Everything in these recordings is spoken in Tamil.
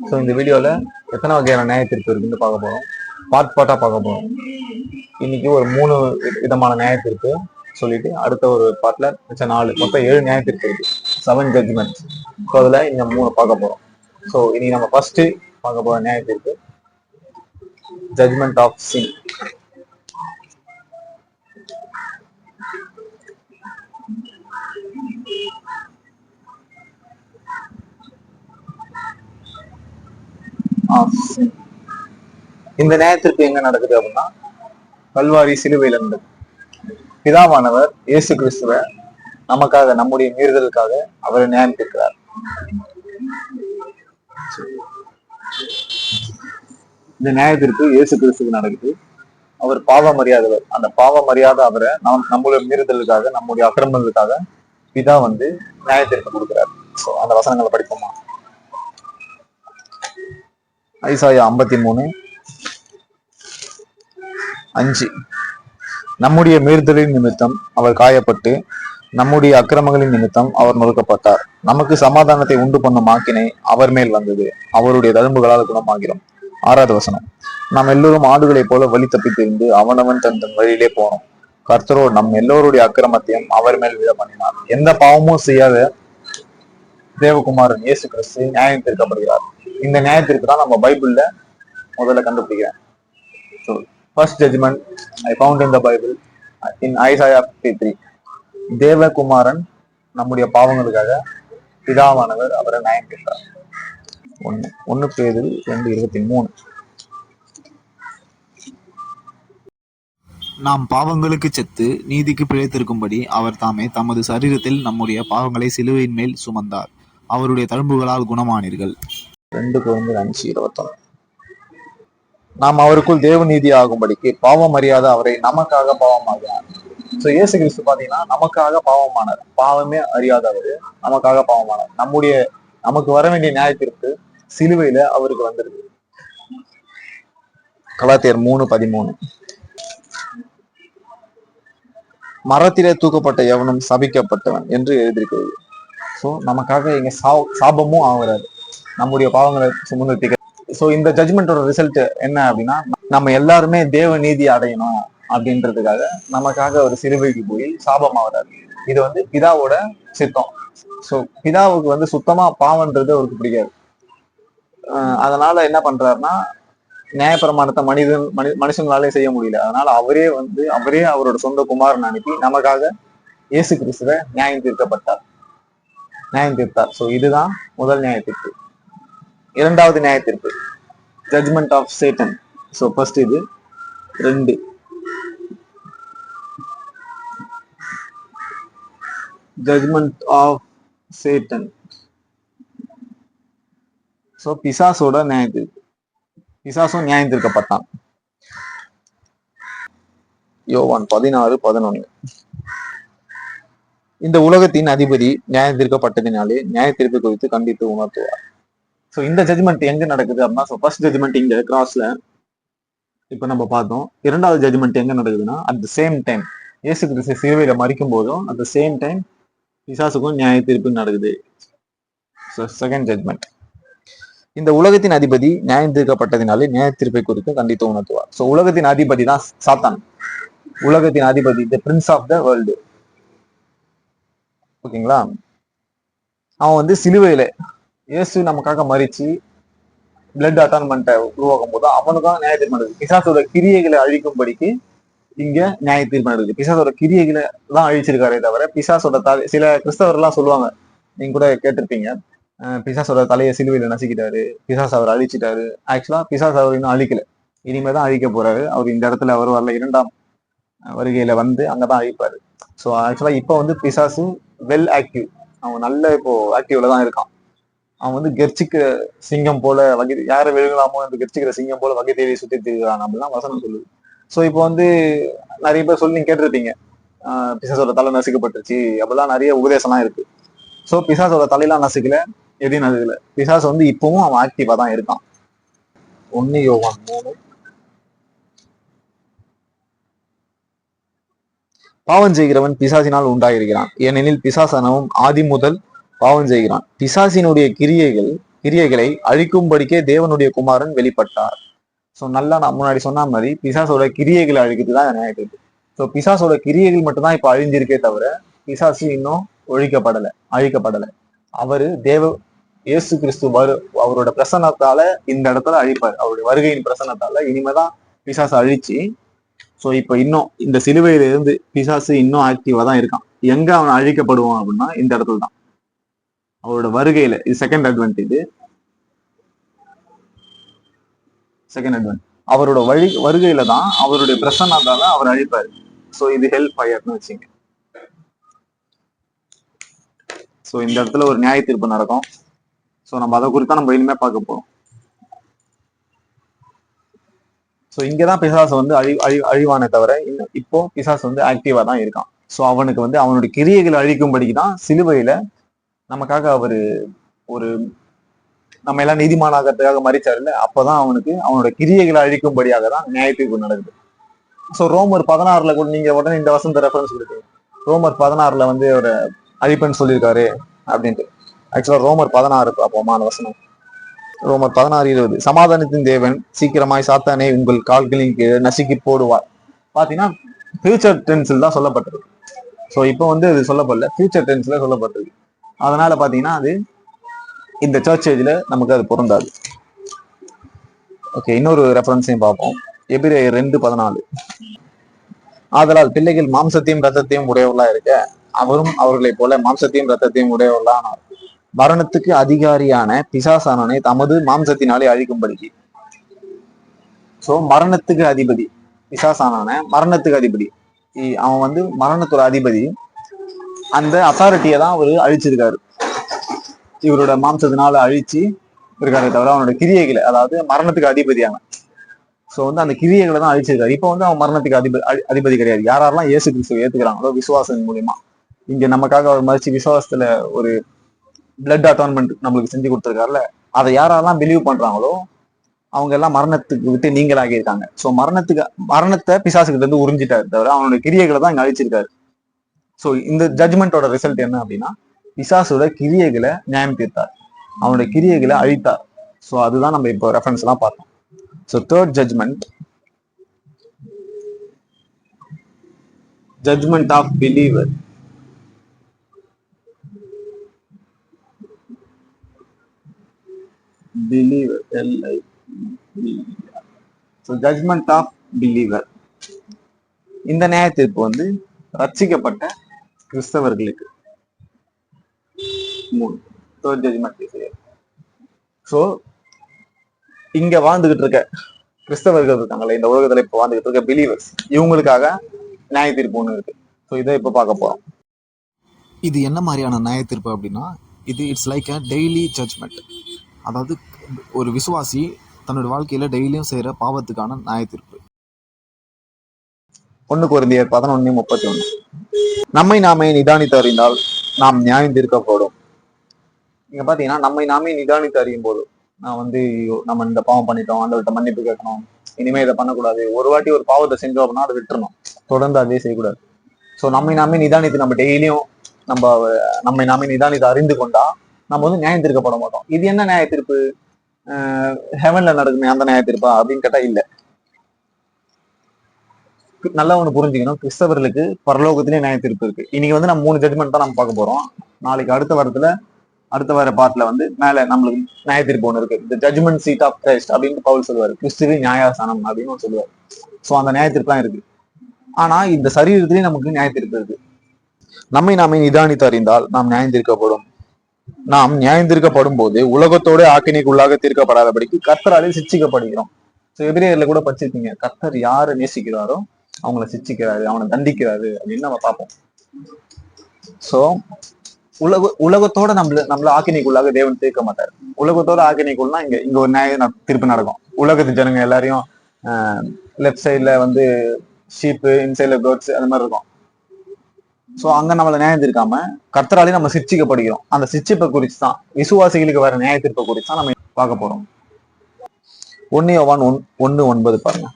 ஸோ இந்த வீடியோவில் எத்தனை வகையான நியாயத்திற்கு இருக்குன்னு பார்க்க போகிறோம் பார்ட் பார்ட்டாக பார்க்க போகிறோம் இன்னைக்கு ஒரு மூணு விதமான நியாய தீர்ப்பு சொல்லிட்டு அடுத்த ஒரு பார்ட்ல மிச்சம் நாலு மொத்தம் ஏழு நியாய தீர்ப்பு இருக்கு. செவன் ஜட்ஜ்மெண்ட் ஸோ அதில் இந்த மூணு பார்க்க போகிறோம் ஸோ இன்னைக்கு நம்ம ஃபர்ஸ்ட் பார்க்க போகிற நியாய தீர்ப்பு ஜட்ஜ்மெண்ட் ஆஃப் சின் இந்த நியாயத்திற்கு எங்க நடக்குது அப்படின்னா கல்வாரி சிலுவையில் இருந்தது பிதாவானவர் இயேசு கிறிஸ்துவ நமக்காக நம்முடைய மீறுதலுக்காக அவரை நியமித்திருக்கிறார் இந்த நியாயத்திற்கு இயேசு கிறிஸ்துக்கு நடக்குது. அவர் பாவம் அறியாதவர் அந்த பாவம் அறியாத அவரை நம் நம்மளுடைய மீறுதலுக்காக நம்முடைய அக்கிரமங்களுக்காக பிதா வந்து நியாயத்திற்கு கொடுக்கிறார். ஸோ அந்த வசனங்களை படிப்போமா? ஐசாயா ஐம்பத்தி மூணு. அஞ்சு. நம்முடைய மீறுதலின் நிமித்தம் அவர் காயப்பட்டு நம்முடைய அக்கிரமங்களின் நிமித்தம் அவர் நொறுக்கப்பட்டார். நமக்கு சமாதானத்தை உண்டு பண்ணும் ஆக்கினை அவர் மேல் வந்தது. அவருடைய தழும்புகளால் குணமாகிறோம். ஆறாவது வசனம். நாம் எல்லோரும் ஆடுகளைப் போல வழி தப்பித்திருந்து அவனவன் தன் தன் வழியிலே போனோம். கர்த்தரோ நம் எல்லோருடைய அக்கிரமத்தையும் அவர் மேல் விட பண்ணினார். எந்த பாவமும் செய்யாத தேவகுமாரன் இயேசு கிறிஸ்து நியாயம் தீர்க்கப்படுகிறார். இந்த நியாயத்திற்கு தான் நம்ம பைபிள்ல முதல்ல கண்டுபிடிக்கிறேன். So first judgement I found in the Bible in Isaiah fifty three தேவகுமாரன் நம்முடைய பாவங்களுக்காக பிதாவானவர் அவரை நியாயம் கேட்டார். ஒன்று ஒன்று பேரு ரெண்டு இருபத்தி மூணு. நாம் பாவங்களுக்கு செத்து நீதிக்கு பிழைத்திருக்கும்படி அவர் தாமே தமது சரீரத்தில் நம்முடைய பாவங்களை சிலுவையின் மேல் சுமந்தார். அவருடைய தழும்புகளால் குணமானீர்கள். ரெண்டு குழந்தை அஞ்சு இருபத்தொன்னு. நாம் அவருக்குள் தேவநீதி ஆகும்படிக்கு பாவம் அறியாத அவரை நமக்காக பாவமாகிறார் ஸோ இயேசு கிறிஸ்து பாத்தீங்கன்னா நமக்காக பாவமானார். பாவமே அறியாதவர் நமக்காக பாவமானார். நம்முடைய நமக்கு வர வேண்டிய நியாயத்திற்கு சிலுவையில அவருக்கு வந்திருக்கு. கலாத்தியர் மூணு பதிமூணு. மரத்திலே தூக்கப்பட்ட எவனும் சபிக்கப்பட்டவன் என்று எழுதியிருக்கிறது. ஸோ நமக்காக இங்க சா சாபமும் ஆகுறாரு. நம்முடைய பாவங்களை சுமந்து ஸோ இந்த ஜட்மெண்டோட ரிசல்ட் என்ன அப்படின்னா நம்ம எல்லாருமே தேவ நீதி அடையணும் அப்படின்றதுக்காக நமக்காக ஒரு சிறுவைக்கு போய் சாபம் ஆகுறாரு இது வந்து பிதாவோட சித்தம். ஸோ பிதாவுக்கு வந்து சுத்தமா பாவன்றது அவருக்கு பிடிக்காது. அதனால என்ன பண்றாருன்னா நியாயப்பிரமாணத்தை மனிதன் மனி மனுஷங்களாலே செய்ய முடியல. அதனால அவரே வந்து அவரே அவரோட சொந்த குமாரன் அனுப்பி நமக்காக இயேசு கிறிஸ்துவ நியாயம் தீர்க்கப்பட்டார். நியாயம் தீர்த்தார். ஸோ இதுதான் முதல் நியாய தீர்ப்பு இரண்டாவது நியாய தீர்ப்பு judgement of Satan so first இது ரெண்டு. ஜட்மெண்ட் ஆஃப் சேட்டன் ஸோ பிசாசோட நியாய தீர்ப்பு பிசாசும் நியாயம் தீர்க்கப்பட்டான் யோவான் பதினாறு பதினொன்னு. இந்த உலகத்தின் அதிபதி நியாயம் தீர்க்கப்பட்டதினாலே நியாய தீர்ப்பு குறித்து கண்டித்து உணர்த்துவார். ஸோ இந்த ஜட்மெண்ட் எங்க நடக்குது அப்படின்னா ஸோ ஃபர்ஸ்ட் ஜட்மெண்ட் இங்க கிராஸ்ல இப்போ நம்ம பார்த்தோம். இரண்டாவது ஜட்மெண்ட் எங்க நடக்குதுன்னா அட் த சேம் டைம் இயேசு கிறிஸ்து சிலுவையில மறிக்கும் போதும் அட் த சேம் டைம் பிசாசுக்கும் நியாய தீர்ப்பு நடக்குது. செகண்ட் ஜட்மெண்ட் இந்த உலகத்தின் அதிபதி நியாயம் தீர்க்கப்பட்டதினாலே நியாய தீர்ப்பை குறித்து கண்டித்து உணர்த்துவார். ஸோ உலகத்தின் அதிபதி தான் சாத்தான். உலகத்தின் அதிபதி the prince of the world ஓகேங்களா அவன் வந்து சிலுவையில இயேசு நமக்காக மறிச்சு பிளட் அட்டான்மெண்ட்டை உருவாக்கும் போது அவனுக்காக நியாய தீர்ப்பு நடக்குது பிசாசோட கிரியைகளை அழிக்கும்படிக்கு இங்க நியாய தீர்ப்பு நடக்குது பிசாசோட கிரியைகளை தான் அழிச்சிருக்காரே தவிர பிசாசோட தலை சில கிறிஸ்தவர்லாம் சொல்லுவாங்க. நீங்க கூட கேட்டிருப்பீங்க. பிசாசோட தலையை சிலுவையில நசுக்கிட்டாரு. பிசாஸ் அவர் அழிச்சிட்டாரு. ஆக்சுவலா பிசாஸ் அவர் இன்னும் அழிக்கல. இனிமே தான் அழிக்க போறாரு. அவர் இந்த இடத்துல அவர் வரல. இரண்டாம் வருகையில வந்து அங்கதான் அழிப்பாரு. ஸோ ஆக்சுவலா இப்போ வந்து பிசாசு வெல் ஆக்டிவ் அவன் நல்ல இப்போ ஆக்டிவ்ல தான் இருக்கான். அவன் வந்து கெர்ச்சிக்கிற சிங்கம் போல வகை யாரை விழுகலாமோ அந்த கெர்ச்சிக்கிற சிங்கம் போல வகை தேடி சுத்தி திரிகிறான் அப்படிலாம் வசனம் சொல்லுது. ஸோ இப்போ வந்து நிறைய பேர் சொல்லி நீங்க கேட்டிருப்பீங்க. ஆஹ் பிசாசோட தலை நசுக்கப்பட்டுருச்சு அப்படிலாம் நிறைய உபதேசம்லாம் இருக்கு. ஸோ பிசாசோட தலையெல்லாம் நசுக்கல. எதையும் நசுக்கல? பிசாஸ் வந்து இப்பவும் அவன் ஆக்டிவா தான் இருக்கான். ஒன்னு யோகான் மூணு. பாவம் செய்கிறவன் பிசாசினால் உண்டாயிருக்கிறான். ஏனெனில் பிசாசனவும் ஆதி முதல் பாவம் செய்கிறான். பிசாசினுடைய கிரியைகள் கிரியைகளை அழிக்கும்படிக்கே தேவனுடைய குமாரன் வெளிப்பட்டார். ஸோ நல்லா நான் முன்னாடி சொன்ன மாதிரி பிசாசோட கிரியைகளை அழிக்கிறது தான் நியாய ஸோ பிசாசோட கிரியைகள் மட்டும்தான் இப்போ அழிஞ்சிருக்கே தவிர பிசாசு இன்னும் ஒழிக்கப்படலை அழிக்கப்படலை. அவரு தேவ இயேசு கிறிஸ்து வரு அவரோட பிரசன்னத்தால இந்த இடத்துல அழிப்பார். அவருடைய வருகையின் பிரசன்னத்தால இனிமேதான் பிசாசு அழிச்சு ஸோ இப்போ இன்னும் இந்த சிலுவையில இருந்து பிசாசு இன்னும் ஆக்டிவா தான் இருக்கான். எங்க அவன் அழிக்கப்படுவான் அப்படின்னா இந்த இடத்துல தான். அவரோட வருகையில இது செகண்ட் அட்வான்டேஜ் செகண்ட் அட்வான்டேஜ் அவரோட வழி வருகையில தான் அவருடைய பிரசன்னத்தால அவர் அழிப்பாரு. ஸோ இது ஹெல்ப் ஃபயர்னு வச்சுங்க. ஸோ இந்த இடத்துல ஒரு நியாய தீர்ப்பு நடக்கும். ஸோ நம்ம அதை குறித்தா நம்ம இனிமே பார்க்க போறோம். ஸோ இங்கே தான் பிசாஸ் வந்து அழி அழி அழிவானே தவிர இன்னும் இப்போ பிசாஸ் வந்து ஆக்டிவா தான் இருக்கான். ஸோ அவனுக்கு வந்து அவனுடைய கிரியைகளை அழிக்கும்படிக்கு தான் சிலுவையில நமக்காக அவர் ஒரு நம்ம எல்லாம் நீதிமானாகிறதுக்காக மறிச்சாருல்ல அப்பதான் அவனுக்கு அவனோட கிரியைகளை அழிக்கும்படியாக தான் நியாயத்தீர்ப்பு நடக்குது. ஸோ ரோமர் பதினாறுல கூட நீங்க உடனே இந்த வசந்த ரெஃபரன்ஸ் கொடுத்தீங்க. ரோமர் பதினாறுல வந்து ஒரு அழிப்பேன்னு சொல்லியிருக்காரு அப்படின்ட்டு. ஆக்சுவலா ரோமர் பதினாறு பார்ப்போமா வசனம். ரோமர் பதினாறு இருபது. சமாதானத்தின் தேவன் சீக்கிரமாய் சாத்தானே உங்கள் கால்களின் கீழே நசுக்கி போடுவார். பாத்தீங்கன்னா ஃபியூச்சர் டென்ஸில் தான் சொல்லப்பட்டிருக்கு. ஸோ இப்போ வந்து அது சொல்லப்படல. ஃபியூச்சர் டென்ஸ்ல சொல்லப்பட்டிருக்கு. அதனால பாத்தீங்கன்னா அது இந்த சர்ச் ஏஜில் நமக்கு அது பொருந்தாது. ஓகே இன்னொரு ரெஃபரன்ஸையும் பார்ப்போம். எபிரே ரெண்டு பதினாலு. ஆதலால் பிள்ளைகள் மாம்சத்தையும் ரத்தத்தையும் உடையவர்களா இருக்க அவரும் அவர்களைப் போல மாம்சத்தையும் ரத்தத்தையும் உடையவர்களானார். மரணத்துக்கு அதிகாரியான பிசாசானனை தமது மாம்சத்தினாலே அழிக்கும்படிக்கு. சோ மரணத்துக்கு அதிபதி பிசாசானான மரணத்துக்கு அதிபதி. அவன் வந்து மரணத்தோட அதிபதி. அந்த அத்தாரிட்டியை தான் அவர் அழிச்சிருக்காரு. இவரோட மாம்சத்தினால அழிச்சு இருக்காரு தவிர அவனோட கிரியைகளை அதாவது மரணத்துக்கு அதிபதி ஸோ சோ வந்து அந்த கிரியைகளை தான் அழிச்சிருக்காரு. இப்போ வந்து அவன் மரணத்துக்கு அதிபதி அதி- அதிபதி கிடையாது. யாரெல்லாம் இயேசு கிறிஸ்துவை ஏத்துக்கிறாங்களோ விசுவாசம் மூலியமா. இங்க நமக்காக அவர் மதிச்சு விசுவாசத்துல ஒரு பிளட் அட்டான்மெண்ட் நம்மளுக்கு செஞ்சு கொடுத்துருக்காருல அதை யாரெல்லாம் பிலீவ் பண்றாங்களோ அவங்க எல்லாம் மரணத்துக்கு விட்டு நீங்களாகி இருக்காங்க சோ மரணத்துக்கு மரணத்தை பிசாசுகிட்ட இருந்து உறிஞ்சிட்டாரு தவிர அவனோட கிரியைகளை தான் இங்க அழிச்சிருக்காரு. ஸோ இந்த ஜட்மெண்டோட ரிசல்ட் என்ன அப்படின்னா பிசாசோட கிரியைகளை நியாயம் தீர்த்தார். அவனோட கிரியைகளை அழித்தார். ஸோ அதுதான் நம்ம இப்போ ரெஃபரன்ஸ் எல்லாம் பார்த்தோம். So third judgement judgement of believer believer LI so judgement of believer இந்த நியாயத்திற்கு வந்து ரட்சிக்கப்பட்ட கிறிஸ்தவர்களுக்கு. மூணு. ஸோ இங்க வாழ்ந்துகிட்டு இருக்க கிறிஸ்தவர்கள் இருக்காங்கல்ல இந்த உலகத்துல இப்ப வாழ்ந்துகிட்டு இருக்க பிலீவர்ஸ் இவங்களுக்காக நியாய தீர்ப்பு ஒன்று இருக்கு. ஸோ இதை இப்ப பார்க்க போறோம். இது என்ன மாதிரியான நியாய தீர்ப்பு அப்படின்னா இது it's like a daily judgement அதாவது ஒரு விசுவாசி தன்னோட வாழ்க்கையில டெய்லியும் செய்யற பாவத்துக்கான நியாய தீர்ப்பு. ஒண்ணு குருந்தியர் பதினொன்னு முப்பத்தி ஒண்ணு நம்மை நாமே நிதானித்து அறிந்தால் நாம் நியாயம் தீர்க்கப்படும். நீங்க பாத்தீங்கன்னா நம்மை நாமே நிதானித்து அறியும் போது நான் வந்து ஐயோ, நம்ம இந்த பாவம் பண்ணிட்டோம் ஆண்டவர்கிட்ட மன்னிப்பு கேட்கணும் இனிமே இதை பண்ணக்கூடாது ஒரு வாட்டி ஒரு பாவத்தை செஞ்சோம் அப்படின்னா அதை விட்டுறணும். தொடர்ந்து அதே செய்யக்கூடாது. ஸோ நம்மை நாமே நிதானித்து நம்ம டெய்லியும் நம்ம நம்மை நாமே நிதானித்து அறிந்து கொண்டா நம்ம வந்து நியாயம் தீர்க்கப்பட மாட்டோம். இது என்ன நியாய தீர்ப்பு ஹெவன்ல நடக்குமே அந்த நியாய தீர்ப்பா அப்படின்னு கேட்டா இல்ல. நல்லா ஒண்ணு புரிஞ்சுக்கணும். கிறிஸ்தவர்களுக்கு பரலோகத்திலே நியாய தீர்ப்பு இருக்கு. இன்னைக்கு வந்து நம்ம மூணு ஜட்மெண்ட் தான் நம்ம பார்க்க போறோம். நாளைக்கு அடுத்த வாரத்துல அடுத்த வார பாட்டுல வந்து மேல நம்மளுக்கு நியாய தீர்ப்பு ஒண்ணு இருக்கு. இந்த ஜட்மெண்ட் சீட் ஆஃப் கிரைஸ்ட் அப்படின்னு பவுல் சொல்லுவாரு. கிறிஸ்துவின் நியாயசானம் அப்படின்னு சொல்லுவார் சொல்லுவாரு. சோ அந்த நியாய தீர்ப்புலாம் இருக்கு. ஆனா இந்த சரீரத்திலேயே நமக்கு நியாய தீர்ப்பு இருக்கு. நம்மை நாமே நிதானித்து அறிந்தால் நாம் நியாயம் தீர்க்கப்படும். நாம் நியாயம் தீர்க்கப்படும் போது உலகத்தோட ஆக்கினைக்குள்ளாக தீர்க்கப்படாதபடிக்கு கர்த்தராலே சிச்சிக்கப்படுகிறோம். ஸோ எபிரேயர்ல கூட படிச்சிருக்கீங்க. கர்த்தர் யாரை நேசிக்கிறாரோ அவங்கள சிச்சிக்கிறாரு அவனை தண்டிக்கிறாரு அப்படின்னு நம்ம பார்ப்போம். சோ உலக உலகத்தோட நம்மள நம்மள ஆக்கினைக்குள்ளாக தேவன் தீர்க்க மாட்டாரு. உலகத்தோட ஆக்கினைக்குள்னா இங்க இங்க ஒரு நியாய ந- நடக்கும். உலகத்து ஜனங்க எல்லாரையும் லெஃப்ட் சைடுல வந்து ஷீப்பு இன்சைட்ல கோட்ஸ் அந்த மாதிரி இருக்கும். சோ அங்க நம்மள நியாயம் தீர்க்காம கர்த்தராலே நம்ம சிச்சிக்கப்படுகிறோம். அந்த சிச்சிப்பை குறித்து தான் விசுவாசிகளுக்கு வர நியாய தீர்ப்பை குறித்து தான் நம்ம பார்க்க போறோம். ஒன்னு யோவான் ஒன் ஒன்னு ஒன்பது பாருங்க.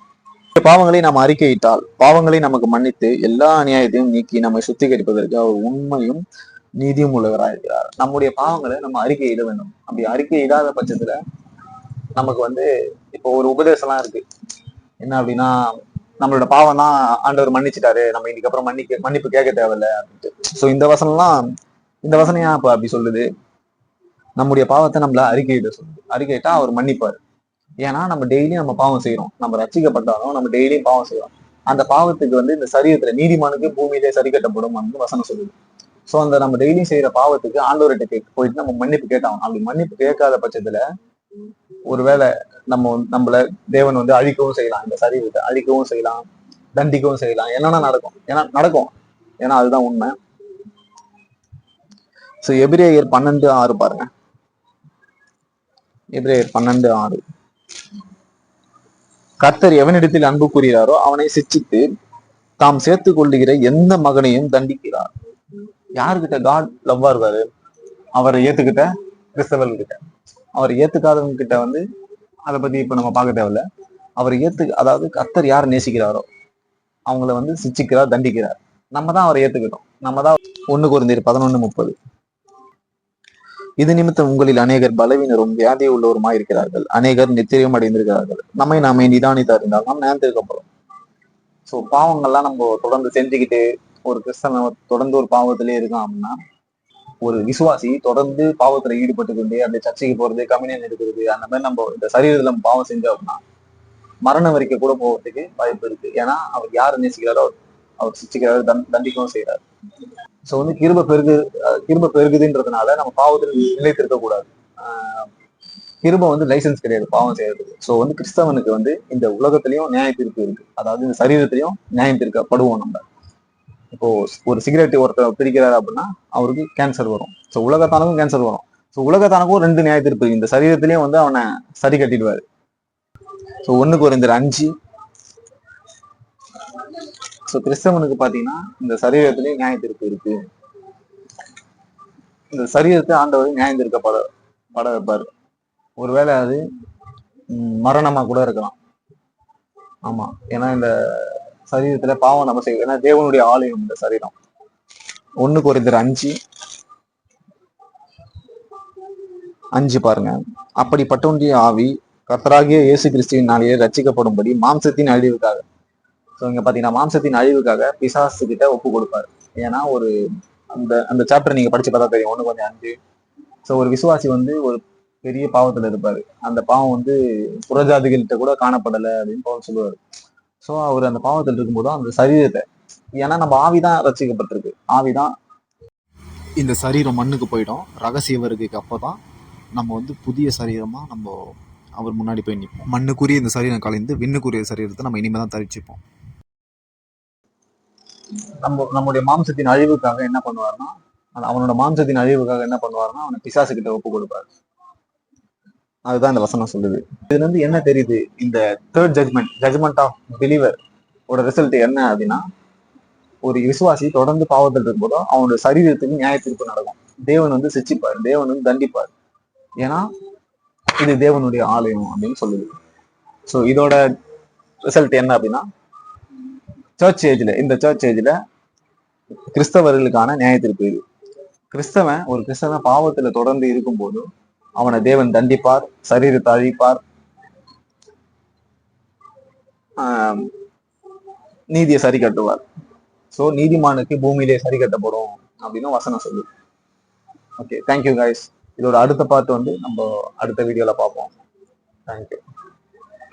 பாவங்களை நாம் அறிக்கையிட்டால் பாவங்களை நமக்கு மன்னித்து எல்லா அநியாயத்தையும் நீக்கி நம்மை சுத்திகரிப்பதற்கு அவர் உண்மையும் நீதியும் உள்ளவராக இருக்கிறார். நம்முடைய பாவங்களை நம்ம அறிக்கையிட வேண்டும். அப்படி அறிக்கை இடாத பட்சத்துல நமக்கு வந்து இப்போ ஒரு உபதேசம்லாம் இருக்கு. என்ன அப்படின்னா நம்மளோட பாவம் தான் ஆண்டவர் மன்னிச்சிட்டாரு நம்ம இதுக்கப்புறம் மன்னிக்க மன்னிப்பு கேட்க தேவையில்ல அப்படின்ட்டு. ஸோ இந்த வசனம்லாம் இந்த வசனம் ஏன் அப்ப அப்படி சொல்லுது. நம்முடைய பாவத்தை நம்மள அறிக்கையிட சொல்லுது. அறிக்கையிட்டா அவர் மன்னிப்பாரு. ஏன்னா நம்ம டெய்லியும் நம்ம பாவம் செய்யறோம் நம்ம ரசிக்கப்பட்டாலும் நம்ம டெய்லியும் பாவம் செய்யறோம் அந்த பாவத்துக்கு வந்து இந்த சரீரத்துல நீதிமானுக்கு பூமியிலே சரி கட்டப்படும் வந்து வசனம் சொல்லுது. சோ அந்த நம்ம டெய்லியும் செய்யற பாவத்துக்கு ஆண்டவர்கிட்ட கேட்க போயிட்டு நம்ம மன்னிப்பு கேட்டாங்க அப்படி மன்னிப்பு கேட்காத பட்சத்துல ஒருவேளை நம்ம நம்மள தேவன் வந்து அழிக்கவும் செய்யலாம். இந்த சரீரத்தை அழிக்கவும் செய்யலாம். தண்டிக்கவும் செய்யலாம். என்னன்னா நடக்கும். ஏன்னா நடக்கும். ஏன்னா அதுதான் உண்மை. சோ எபிரேயர் பன்னெண்டு ஆறு பாருங்க. எபிரேயர் பன்னெண்டு ஆறு. கர்த்தர் எவனிடத்தில் அன்பு கூறுகிறாரோ அவனை சிச்சித்து தாம் சேர்த்துக் கொள்ளுகிற எந்த மகனையும் தண்டிக்கிறார். யாருக்கிட்ட காட் லவ்வா இருக்காரு? அவரை ஏத்துக்கிட்ட கிறிஸ்தவர்கள் கிட்ட. அவர் ஏத்துக்காதவங்க கிட்ட வந்து அதை பத்தி இப்ப நம்ம பார்க்க தேவையில்ல. அவர் ஏத்து அதாவது கர்த்தர் யார் நேசிக்கிறாரோ அவங்கள வந்து சிச்சிக்கிறார் தண்டிக்கிறார். நம்ம தான் அவரை ஏத்துக்கிட்டோம். நம்ம தான் ஒண்ணு குறைந்தீர் பதினொன்னு முப்பது. இது நிமித்தம் உங்களில் அநேகர் பலவீனரும் வியாதி உள்ளவருமாய் இருக்கிறார்கள். அநேகர் நித்திரியம் அடைந்திருக்கிறார்கள். நம்மை நாமே நிதானித்து அறிந்தால் நாம் நேர்ந்திருக்கப்படும் ஸோ பாவங்கள்லாம் நம்ம தொடர்ந்து செஞ்சுக்கிட்டு ஒரு கிறிஸ்தவன் தொடர்ந்து ஒரு பாவத்திலே இருக்கான் அப்படின்னா ஒரு விசுவாசி தொடர்ந்து பாவத்துல ஈடுபட்டு கொண்டு அந்த சர்ச்சைக்கு போறது கம்யூனியன் எடுக்கிறது அந்த மாதிரி நம்ம இந்த சரீரத்துல நம்ம பாவம் செஞ்சோம் அப்படின்னா மரணம் வரைக்கும் கூட போகிறதுக்கு வாய்ப்பு இருக்கு. ஏன்னா அவர் யார் நேசிக்கிறாரோ அவர் அவர் தண்டிக்கவும் செய்யறாரு சோ வந்து கிருப பெருகு கிருப பெருகுதுன்றதுனால நம்ம பாவத்தில் நிலைத்திருக்க கூடாது ஆஹ் கிருப வந்து லைசென்ஸ் கிடையாது பாவம் செய்யறதுக்கு. சோ வந்து கிறிஸ்தவனுக்கு வந்து இந்த உலகத்திலயும் நியாய தீர்ப்பு இருக்கு. அதாவது இந்த சரீரத்திலையும் நியாயம் தீர்க்கப்படுவோம் நம்ம. இப்போ ஒரு சிகரெட் ஒருத்தர் பிடிக்கிறாரு அப்படின்னா அவருக்கு கேன்சர் வரும். ஸோ உலகத்தானுக்கும் கேன்சர் வரும். ஸோ உலகத்தானுக்கும் ரெண்டு நியாய தீர்ப்பு இந்த சரீரத்திலயும் வந்து அவனை சரி கட்டிடுவாரு. ஸோ ஒண்ணுக்கு ஒரு இந்த அஞ்சு ஸோ கிறிஸ்தவனுக்கு பாத்தீங்கன்னா இந்த சரீரத்திலே நியாய தீர்ப்பு இருக்கு. இந்த சரீரத்தை ஆண்டவர் நியாயம் தீர்க்க பட பட வைப்பார். ஒருவேளை அது மரணமா கூட இருக்கலாம். ஆமா. ஏன்னா இந்த சரீரத்துல பாவம் நம்ம செய்வோம் ஏன்னா தேவனுடைய ஆலயம் இந்த சரீரம். ஒண்ணு குறைந்தர் அஞ்சு. அஞ்சு பாருங்க. அப்படிப்பட்டவனுடைய ஆவி கர்த்தராகிய இயேசு கிறிஸ்துவின் நாளையே ரட்சிக்கப்படும்படி மாம்சத்தின் அழிவுக்காக ஸோ இங்கே பார்த்தீங்கன்னா மாம்சத்தின் அழிவுக்காக பிசாசு கிட்ட ஒப்பு கொடுப்பாரு. ஏன்னா ஒரு அந்த அந்த சாப்டர் நீங்கள் படிச்சு பார்த்தா தெரியும். ஒன்று கொஞ்சம் அஞ்சு. ஸோ ஒரு விசுவாசி வந்து ஒரு பெரிய பாவத்தில் இருப்பார். அந்த பாவம் வந்து புறஜாதிகள்கிட்ட கூட காணப்படலை அப்படின்னு பவுல் சொல்லுவார். ஸோ அவர் அந்த பாவத்தில் இருக்கும்போது அந்த சரீரத்தை ஏன்னா நம்ம ஆவிதான் ரசிக்கப்பட்டிருக்கு. ஆவிதான் இந்த சரீரம் மண்ணுக்கு போயிடும். ரகசிய வருகைக்கு அப்போ தான் நம்ம வந்து புதிய சரீரமாக நம்ம அவர் முன்னாடி போய் நிற்போம் மண்ணுக்குரிய இந்த சரீரம் கலைந்து விண்ணுக்குரிய சரீரத்தை நம்ம இனிமேல் தான் தரிச்சுப்போம். நம்ம நம்முடைய மாம்சத்தின் அழிவுக்காக என்ன பண்ணுவாருன்னா அவனோட மாம்சத்தின் அழிவுக்காக என்ன பண்ணுவாருன்னா அவனை பிசாசு கிட்ட ஒப்பு கொடுப்பாரு. அதுதான் இந்த வசனம் சொல்லுது. இதுல இருந்து என்ன தெரியுது? இந்த third judgement judgement of believer ஓட ரிசல்ட் என்ன அப்படின்னா ஒரு விசுவாசி தொடர்ந்து பாவத்தில் இருக்கும்போதோ அவனோட சரீரத்துக்கு நியாய தீர்ப்பு நடக்கும். தேவன் வந்து சிச்சிப்பார் தேவன் வந்து தண்டிப்பார். ஏன்னா இது தேவனுடைய ஆலயம் அப்படின்னு சொல்லுது. ஸோ இதோட ரிசல்ட் என்ன அப்படின்னா சர்ச் ஏஜ்ல இந்த சர்ச் ஏஜ்ல கிறிஸ்தவர்களுக்கான நியாயத்திற்கு இது. கிறிஸ்தவன் ஒரு கிறிஸ்தவன் பாவத்துல தொடர்ந்து இருக்கும்போது அவனை தேவன் தண்டிப்பார் சரீரத்தை அழிப்பார் ஆஹ் நீதியை சரி கட்டுவார். சோ நீதிமானுக்கு பூமியிலே சரி கட்டப்படும் அப்படின்னு வசனம் சொல்லு ஓகே தேங்க்யூ கைஸ் இதோட அடுத்த பார்ட் வந்து நம்ம அடுத்த வீடியோல பார்ப்போம். தேங்க்யூ